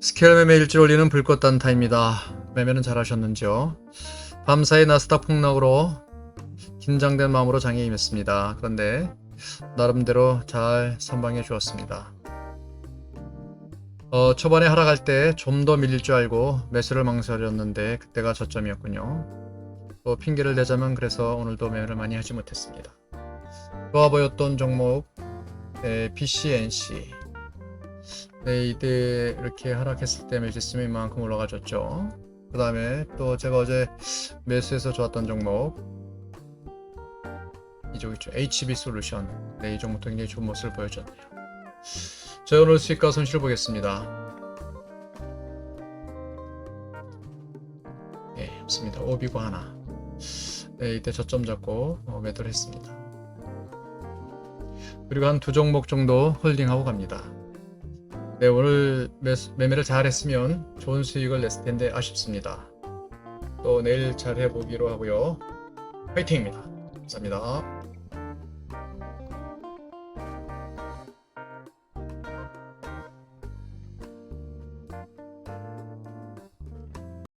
스케일 매매 일주일 올리는 불꽃 단타입니다. 매매는 잘하셨는지요? 밤사이 나스닥 폭락으로 긴장된 마음으로 장에 임했습니다. 그런데 나름대로 잘 선방해 주었습니다. 어, 초반에 하락할 때 좀 더 밀릴 줄 알고 매수를 망설였는데 그때가 저점이었군요. 또 핑계를 대자면 그래서 오늘도 매매를 많이 하지 못했습니다. 좋아 보였던 종목 네, PCNC 네, 이때 이렇게 하락했을 때 매수했으면 이만큼 올라가줬죠. 그 다음에 또 제가 어제 매수해서 좋았던 종목 이쪽 있죠. HB 솔루션 네, 이 종목도 굉장히 좋은 모습을 보여줬네요. 자, 오늘 수익과 손실 보겠습니다. 네, 없습니다. 오비고 하나. 네, 이때 저점 잡고 어, 매도를 했습니다. 그리고 한 두 종목 정도 홀딩하고 갑니다. 네, 오늘 매, 매매를 잘 했으면 좋은 수익을 냈을 텐데 아쉽습니다. 또 내일 잘 해보기로 하고요. 화이팅입니다. 감사합니다.